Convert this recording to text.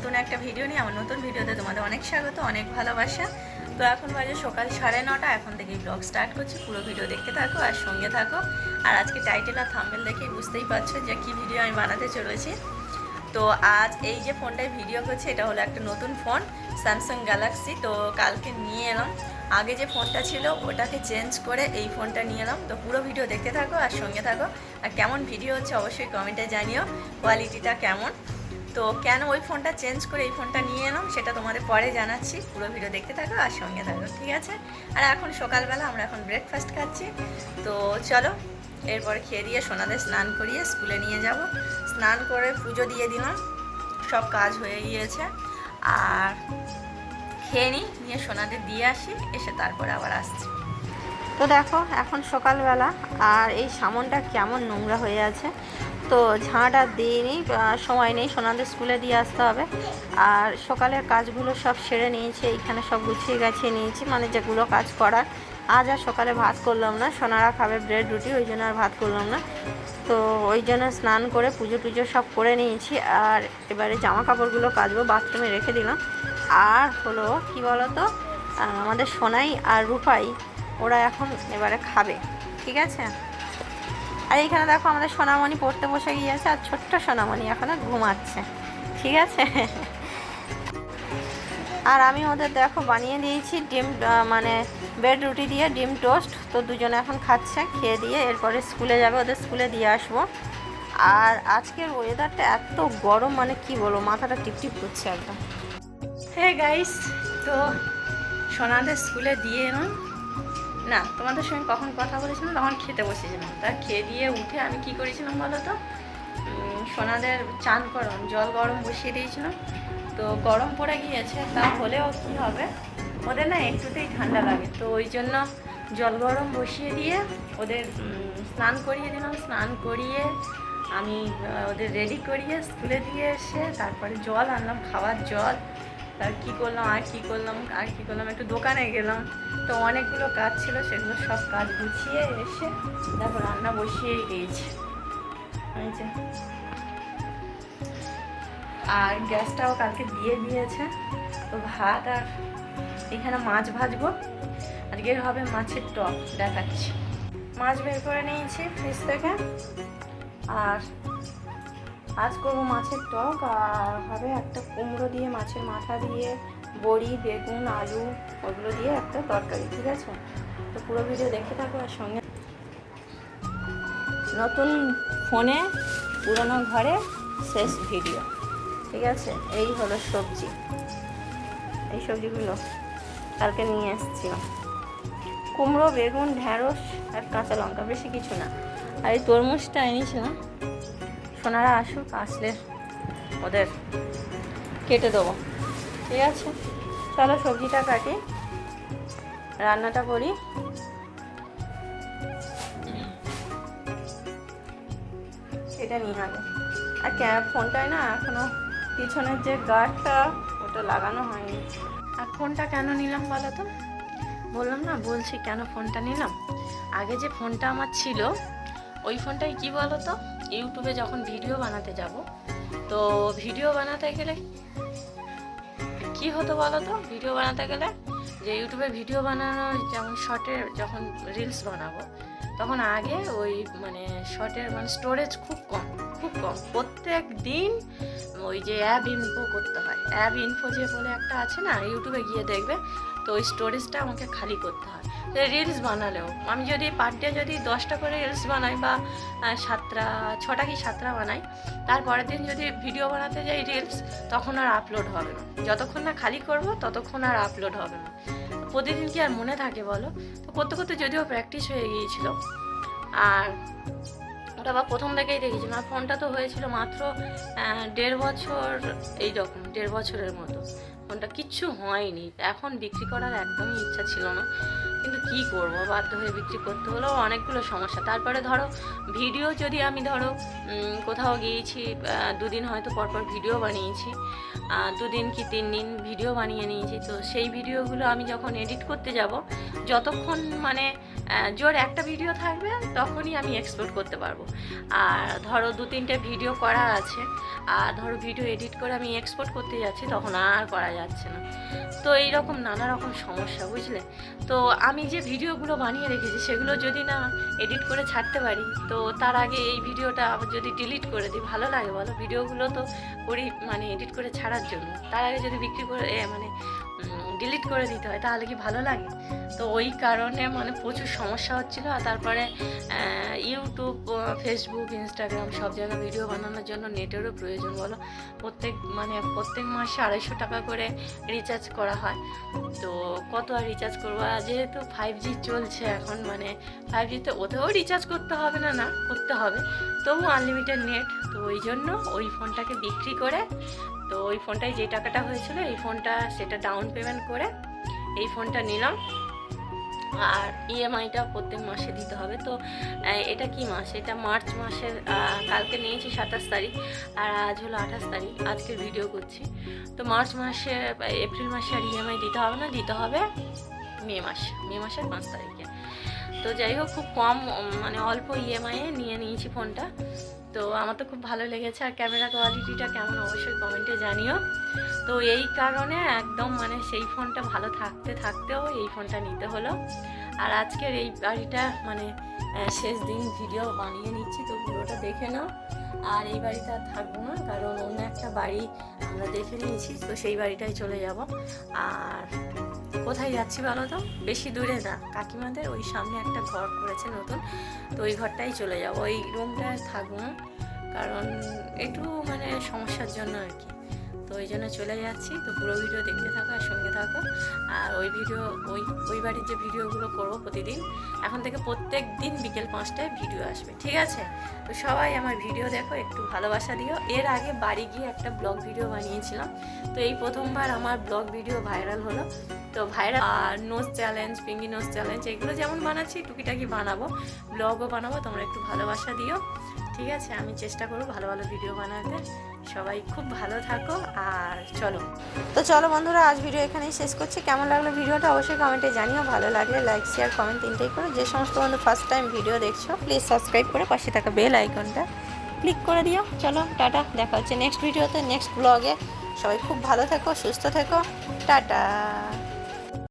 নতুন একটা ভিডিও নিয়ে, আমার নতুন ভিডিওতে তোমাদের অনেক স্বাগত, অনেক ভালোবাসা। তো এখন বাজে সকাল সাড়ে নটা, এখন থেকেই ব্লগ স্টার্ট করছি, পুরো ভিডিও দেখতে থাকো আর সঙ্গে থাকো। আর আজকে টাইটেল আর থাম্বেল দেখে বুঝতেই পারছ যে কী ভিডিও আমি বানাতে চলেছি। তো আজ এই যে ফোনটায় ভিডিও করছি, এটা হলো একটা নতুন ফোন স্যামসাং গ্যালাক্সি তো কালকে নিয়ে এলাম। আগে যে ফোনটা ছিল, ওটাকে চেঞ্জ করে এই ফোনটা নিয়ে এলাম। তো পুরো ভিডিও দেখতে থাকো আর সঙ্গে থাকো। আর কেমন ভিডিও হচ্ছে অবশ্যই কমেন্টে জানিও। কোয়ালিটিটা কেমন? তো কেন ওই ফোনটা চেঞ্জ করে এই ফোনটা নিয়ে এলাম সেটা তোমাদের পরে জানাচ্ছি। পুরো ভিডিও দেখতে থাকো আর সঙ্গে থাকো, ঠিক আছে? আর এখন সকালবেলা আমরা এখন ব্রেকফাস্ট খাচ্ছি। তো চলো, এরপর খেয়ে দিয়ে সোনাদের স্নান করিয়ে স্কুলে নিয়ে যাব। স্নান করে পুজো দিয়ে দিলাম, সব কাজ হয়ে গিয়েছে। আর খেয়ে নিই নিয়ে সোনাদের দিয়ে আসি, এসে তারপরে আবার আসছি। তো দেখো, এখন সকালবেলা, আর এই সামনটা কেমন নোংরা হয়ে আছে। তো ঝাঁটা দিইনি আহ, সময় নেই সোনাদের স্কুলে দিয়ে আসতে হবে। আর সকালের কাজগুলো সব সেরে নিয়েছি এইখানে সব গুছিয়ে গাছিয়ে নিয়েছি মানে যেগুলো কাজ করার। আজ আর সকালে ভাত করলাম না সোনারা খাবে ব্রেড রুটি ওই জন্য আর ভাত করলাম না। তো ওই জন্য স্নান করে পুজো টুজো সব করে নিয়েছি আর এবারে জামা কাপড়গুলো কাচবো বাথরুমে রেখে দিলাম। আর হলো কি বলতো আমাদের সোনাই আর রূপাই ওরা এখন এবারে খাবে ঠিক আছে? আর এইখানে দেখো আমাদের সোনামণি পড়তে বসে গিয়েছে আর ছোট্ট সোনামণি এখনও ঘুমাচ্ছে। ঠিক আছে? আর আমি ওদের দেখো বানিয়ে দিয়েছি ডিম মানে ব্রেড, রুটি দিয়ে ডিম টোস্ট। তো দুজনে এখন খাচ্ছে, খেয়ে দিয়ে এরপরে স্কুলে যাবে, ওদের স্কুলে দিয়ে আসব। আর আজকের ওয়েদারটা এত গরম মানে কি বলব, মাথাটা টিপটিপ করছে একদম। হে গাইস তো সোনাদের স্কুলে দিয়ে এলাম। না, তোমাদের সঙ্গে কখন কথা বলেছিলাম, তখন খেতে বসেছিলাম। তা খেয়ে দিয়ে উঠে আমি কি করেছিলাম বলো তো? সোনাদের চান গরম জল গরম বসিয়ে দিয়েছিলাম। তো গরম পড়ে গিয়েছে, তা হলেও কী হবে? ওদের না একটুতেই ঠান্ডা লাগে। তো ওই জন্য জল গরম বসিয়ে দিয়ে ওদের স্নান করিয়ে দিলাম। স্নান করিয়ে আমি ওদের রেডি করিয়ে স্কুলে দিয়ে এসে তারপরে জল আনলাম, খাওয়ার জল। তার কী করলাম, আর কী করলাম, আর কী করলাম, একটু দোকানে গেলাম। তো অনেকগুলো কাজ ছিল, সেগুলো সব কাজ গুছিয়ে এসে তারপর রান্না বসিয়েই দিয়েছি। আর গ্যাসটাও কালকে দিয়ে দিয়েছে। তো ভাত আর এখানে মাছ ভাজবো। আজকে হবে মাছের টক, দেখাচ্ছি। মাছ বের করে নিয়েছি ফ্রিজ থেকে। আর আজ করব মাছের টক। আর হবে একটা কুমড়ো দিয়ে মাছের মাথা দিয়ে বড়ি, বেগুন, আলু ওগুলো দিয়ে একটা তরকারি, ঠিক আছে? তো পুরো ভিডিও দেখে থাকো আর সঙ্গে। নতুন ফোনে, পুরনো ঘরে শেষ ভিডিও, ঠিক আছে? এই হলো সবজি। এই সবজিগুলো কালকে নিয়ে এসেছিলাম কুমড়ো, বেগুন, ঢ্যাঁড়স আর কাঁচা লঙ্কা, বেশি কিছু না। আর এই তরমুজটা এনেছিলাম। সোনারা আসুক, আসলে ওদের কেটে দেবো, ঠিক আছে? চলো সবজিটা কাটি, রান্নাটা করি। এটা নিয়ে আগে আর ক্যা- ফোনটায় না এখনও পিছনের যে গার্ডটা ওটা লাগানো হয়নি। আর ফোনটা কেন নিলাম বলো তো? বললাম না, বলছি কেন ফোনটা নিলাম? আগে যে ফোনটা আমার ছিল, ওই ফোনটায় কি বলো তো? ইউটিউবে যখন ভিডিও বানাতে যাব, তো ভিডিও বানাতে গেলে কি হতো বলো তো? ভিডিও বানাতে গেলে যে ইউটিউবে ভিডিও বানানোর যেমন শর্টের যখন রিলস বানাবো, তখন আগে ওই মানে শর্টের মানে স্টোরেজ খুব কম খুব কম। প্রত্যেক দিন ওই যে অ্যাপ ইনফো করতে হয়। অ্যাপ ইনফো যে বলে একটা আছে না, ইউটিউবে গিয়ে দেখবে তো ওই স্টোরেজটা আমাকে খালি করতে হয়। রিলস বানালেও। আমি যদি পার ডে যদি দশটা করে রিলস বানাই বা সাতটা, ছটা কি সাতটা বানাই তারপরের দিন যদি ভিডিও বানাতে যাই রিলস তখন আর আপলোড হবে না। যতক্ষণ না খালি করব, ততক্ষণ আর আপলোড হবে না। প্রতিদিন কি আর মনে থাকে বলো? তো করতে করতে যদিও প্র্যাকটিস হয়ে গিয়েছিল। আর ওটা বা প্রথম থেকেই দেখেছিলাম আর ফোনটা তো হয়েছিল মাত্র দেড় বছর, এই রকম, দেড় বছরের মতো। ফোনটা কিচ্ছু হয়নি। এখন বিক্রি করার একদমই ইচ্ছা ছিল না। কিন্তু কি করব? বাধ্য হয়ে বিক্রি করতে হলো অনেকগুলো সমস্যা। তারপরে ধরো, ভিডিও যদি আমি ধরো কোথাও গিয়েছি দুদিন হয়তো পরপর ভিডিও বানিয়েছি দুদিন কি তিন দিন ভিডিও বানিয়ে নিয়েছি, তো সেই ভিডিওগুলো আমি যখন এডিট করতে যাব, যতক্ষণ মানে জোর একটা ভিডিও থাকবে, তখনই আমি এক্সপোর্ট করতে পারব। আর ধরো দু তিনটে ভিডিও করা আছে, আর ধরো ভিডিও এডিট করে আমি এক্সপোর্ট করতে যাচ্ছি, তখন আর করা যাচ্ছে না। তো এইরকম নানা রকম সমস্যা, বুঝলে? তো আমি যে ভিডিওগুলো বানিয়ে রেখেছি, সেগুলো যদি না এডিট করে ছাড়তে পারি, তো তার আগে এই ভিডিওটা আবার যদি ডিলিট করে দিই, ভালো লাগে বলো? ভিডিওগুলো তো করি মানে এডিট করে ছাড়ার জন্য। তার আগে যদি বিক্রি করে মানে ডিলিট করে দিতে হয়, তাহলে কি ভালো লাগে? তো ওই কারণে মানে প্রচুর সমস্যা হচ্ছিল আর তারপরে ইউটিউব ফেসবুক ইনস্টাগ্রাম সব জায়গায় ভিডিও বানানোর জন্য নেটেরও প্রয়োজন, বলো? প্রত্যেক মানে প্রত্যেক মাসে আড়াইশো টাকা করে রিচার্জ করা হয়। তো কত আর রিচার্জ করব? আর যেহেতু ফাইভ জি চলছে এখন মানে ফাইভ জিতে ওতেও রিচার্জ করতে হবে না না, করতে হবে। তবু আনলিমিটেড নেট তো ওই জন্য ওই ফোনটাকে বিক্রি করে তো ওই ফোনটায় যে টাকাটা হয়েছিল, এই ফোনটা সেটা ডাউন পেমেন্ট করে এই ফোনটা নিলাম। আর ইএমআইটা প্রত্যেক মাসে দিতে হবে। তো এটা কি মাস? এটা মার্চ মাসের কালকে নিয়েছি সাতাশ তারিখ, আর আজ হলো আঠাশ তারিখ, আজকে ভিডিও করছি। তো মার্চ মাসে, এপ্রিল মাসে আর ইএমআই দিতে হবে না, দিতে হবে মে মাস, মে মাসের পাঁচ তারিখে। তো যাই হোক, খুব কম মানে অল্প ইএমআইয়ে নিয়ে নিয়েছি ফোনটা। তো আমার তো খুব ভালো লেগেছে। আর ক্যামেরা কোয়ালিটিটা কেমন অবশ্যই কমেন্টে জানিও। তো এই কারণে একদম মানে সেই ফোনটা ভালো থাকতে থাকতেও এই ফোনটা নিতে হলো। আর আজকের এই বাড়িটা মানে শেষ দিন ভিডিও বানিয়ে নিচ্ছি, তো পুরোটা দেখে নাও। আর এই বাড়িতে আর থাকব না, কারণ অন্য একটা বাড়ি আমরা দেখে নিয়েছি, তো সেই বাড়িটাই চলে যাব। আর কোথায় যাচ্ছি বলো তো? বেশি দূরে না। কাকিমাদের ওই সামনে একটা ঘর করেছে নতুন, তো ওই ঘরটাই চলে যাব। ওই রুমটায় থাকব না কারণ একটু মানে সমস্যার জন্য আর কি। তো ওই জন্য চলে যাচ্ছি। তো পুরো ভিডিও দেখতে থাকো আর সঙ্গে থাকো। আর ওই ভিডিও, ওই ওই বাড়ির যে ভিডিওগুলো করব প্রতিদিন, এখন থেকে প্রত্যেক দিন বিকেল পাঁচটায় ভিডিও আসবে, ঠিক আছে? তো সবাই আমার ভিডিও দেখো, একটু ভালোবাসা দিও। এর আগে বাড়ি গিয়ে একটা ব্লগ ভিডিও বানিয়েছিলাম। তো এই প্রথমবার আমার ব্লগ ভিডিও ভাইরাল হলো। তো ভাইরা, আর নোজ চ্যালেঞ্জ পিঙ্গি নোজ চ্যালেঞ্জ এগুলো যেমন বানাচ্ছি, টুকিটাকি বানাবো ব্লগও বানাবো, তোমরা একটু ভালোবাসা দিও। ঠিক আছে, আমি চেষ্টা করব ভালো ভালো ভিডিও বানাতে। সবাই খুব ভালো থাকো, আর চলো। তো চলো বন্ধুরা, আজ ভিডিও এখানেই শেষ করছি। কেমন লাগল ভিডিওটা অবশ্যই কমেন্টে জানিও। ভালো লাগলে লাইক শেয়ার কমেন্ট তিনটেই করো। যে সমস্ত বন্ধু ফার্স্ট টাইম ভিডিও দেখছ প্লিজ সাবস্ক্রাইব করে পাশে থাকা বেল আইকনটা ক্লিক করে দিও। চলো, টাটা, দেখা হচ্ছে নেক্সট ভিডিওতে নেক্সট ব্লগে সবাই খুব ভালো থেকো, সুস্থ থেকো। টাটা।